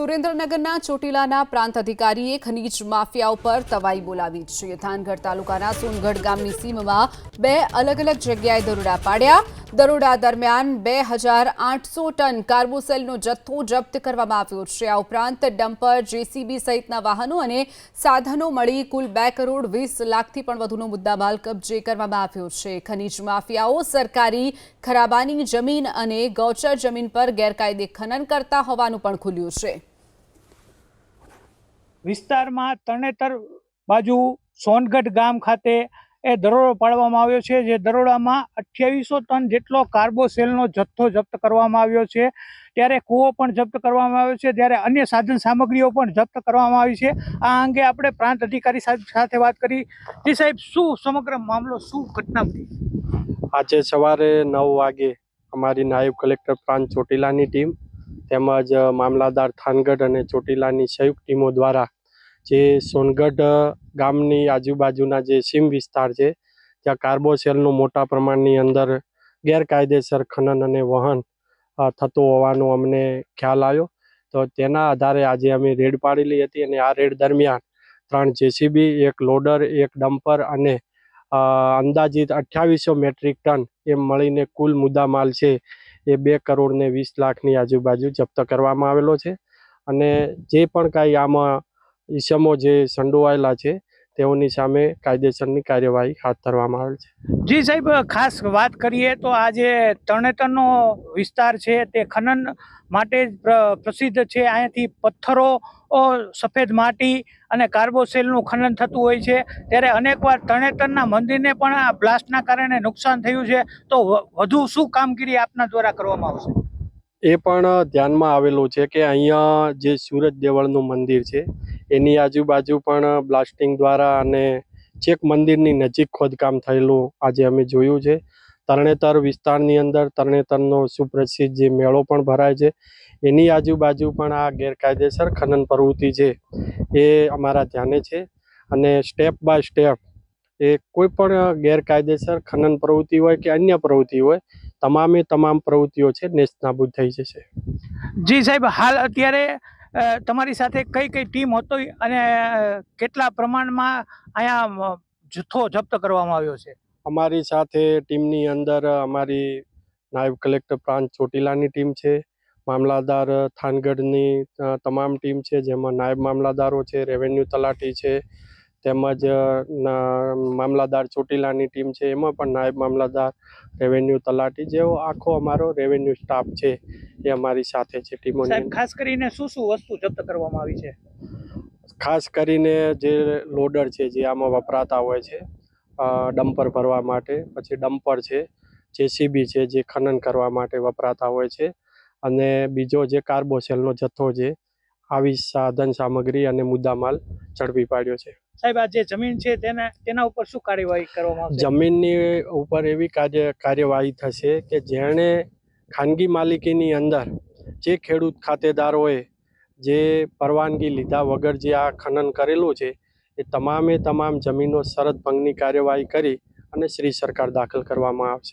સુરેન્દ્રનગરના ચોટીલાના પ્રાંત અધિકારીએ ખનીજ માફિયા ઉપર તવાઈ બોલાવી છે. થાનગઢ તાલુકાના સોનગઢ ગામની સીમમાં બે અલગ અલગ જગ્યાએ દરોડા પાડ્યા. દરોડા દરમિયાન બે હજાર આઠસો ટન કાર્બોસેલનો જથ્થો જપ્ત કરવામાં આવ્યો છે. આ ઉપરાંત ડમ્પર, જેસીબી સહિતના વાહનો અને સાધનો મળી કુલ બે કરોડ વીસ લાખથી પણ વધુનો મુદ્દામાલ કબજે કરવામાં આવ્યો છે. ખનીજ માફિયાઓ સરકારી ખરાબાની જમીન અને ગૌચર જમીન પર ગેરકાયદે ખનન કરતા હોવાનું પણ ખુલ્યું છે. વિસ્તારમાં તરણેતર બાજુ સોનગઢ ગામ ખાતે એ દરોડો પાડવામાં આવ્યો છે, જે દરોડામાં અઠ્યાવીસો ટન જેટલો કાર્બોસેલનો જથ્થો જપ્ત કરવામાં આવ્યો છે. ત્યારે કૂવો પણ જપ્ત કરવામાં આવ્યો છે, ત્યારે અન્ય સાધન સામગ્રીઓ પણ જપ્ત કરવામાં આવી છે. આ અંગે આપણે પ્રાંત અધિકારી સાથે વાત કરી. જી સાહેબ, શું સમગ્ર મામલો, શું ઘટના બની? આજે સવારે નવ વાગે અમારી નાયબ કલેક્ટર પ્રાંત ચોટીલાની ટીમ તેમજ મામલાદાર થાનગઢ અને ચોટીલાની સંયુક્ત ટીમો દ્વારા જે સોનગઢ ગામની આજુબાજુના જે સીમ વિસ્તાર છે ત્યાં કાર્બોસેલનું મોટા પ્રમાણની અંદર ગેરકાયદેસર ખનન અને વહન થતું હોવાનો અમને ખ્યાલ આવ્યો. તો તેના આધારે આજે અમે રેડ પાડેલી હતી અને આ રેડ દરમિયાન ત્રણ જેસીબી, એક લોડર, એક ડમ્પર અને અંદાજિત અઠ્યાવીસો મેટ્રિક ટન એમ મળીને કુલ મુદ્દામાલ છે એ બે કરોડ ને વીસ લાખની આજુબાજુ જપ્ત કરવામાં આવેલો છે. અને જે પણ કાંઈ આમાં ઈસમો જે સંડોવાયેલા છે તેઓની સામે કાયદેસરની કાર્યવાહી હાથ ધરવામાં આવેલ છે. જી સાહેબ ખાસ વાત કરીએ તો આ જે તરણેતરનો વિસ્તાર છે તે ખનન માટે પ્રસિદ્ધ છે. અહીંયાથી પથ્થરો સફેદ માટી અને કાર્બોસેલનું ખનન થતું હોય છે. ત્યારે અનેકવાર તરણેતરના મંદિરને પણ આ બ્લાસ્ટના કારણે નુકસાન થયું છે. તો વધુ શું કામગીરી આપના દ્વારા કરવામાં આવશે? એ પણ ધ્યાનમાં આવેલું છે કે અહીંયા જે સુરજ દેવળનું મંદિર છે એની આજુબાજુ પણ બ્લાસ્ટિંગ દ્વારા અને ચેક મંદિરની નજીક ખોદકામ થયેલું આજે અમે જોયું છે. તરણેતર વિસ્તારની અંદર તરણેતરનો સુપ્રસિદ્ધ જે મેળો પણ ભરાય છે. એની આજુબાજુ પણ આ ગેરકાયદેસર ખનન પ્રવૃત્તિ છે એ અમારા ધ્યાને છે અને સ્ટેપ બાય સ્ટેપ એ કોઈ પણ ગેરકાયદેસર ખનન પ્રવૃત્તિ હોય કે અન્ય પ્રવૃત્તિ હોય, તમામે તમામ પ્રવૃત્તિઓ છે, નેસ્તનાબૂદ થઈ જશે. જી સાહેબ, હાલ અત્યારે તમારી સાથે કઈ કઈ ટીમ હતી અને કેટલા પ્રમાણમાં અહીંયા જથ્થો જપ્ત કરવામાં આવ્યો છે? અમારી સાથે ટીમની અંદર અમારી નાયબ કલેક્ટર પ્રાંત ચોટીલાની ટીમ છે, મામલાદાર થાનગઢની તમામ ટીમ છે, જેમાં નાયબ મામલાદારો છે, રેવન્યુ તલાટી છે તેમજ મામલાદાર ચોટીલાની ટીમ છે એમાં પણ નાયબ મામલાદાર રેવન્યુ તલાટી જેવો આખો અમારો રેવન્યુ સ્ટાફ છે એ અમારી સાથે છે ટીમોની. ખાસ કરીને શું શું વસ્તુ જપ્ત કરવામાં આવી છે? ખાસ કરીને જે લોડર છે જે આમાં વપરાતા હોય છે ડમ્પર ભરવા માટે પછી ડમ્પર છે જેસીબી છે જે ખનન કરવા માટે વપરાતા હોય છે અને બીજો જે કાર્બોસેલનો જથ્થો છે આવી સાધન સામગ્રી અને મુદ્દામાલ ઝડપી પાડ્યો છે. સાહેબ આ જે જમીન છે તેના તેના ઉપર શું કાર્યવાહી કરવામાં આવશે? જમીનની ઉપર એવી કાર્ય કાર્યવાહી થશે કે જેણે ખાનગી માલિકીની અંદર જે ખેડૂત ખાતેદારોએ જે પરવાનગી લીધા વગર જે આ ખનન કરેલું છે એ તમામે તમામ જમીનો શરત ભંગની કાર્યવાહી કરી અને શ્રી સરકાર દાખલ કરવામાં આવશે.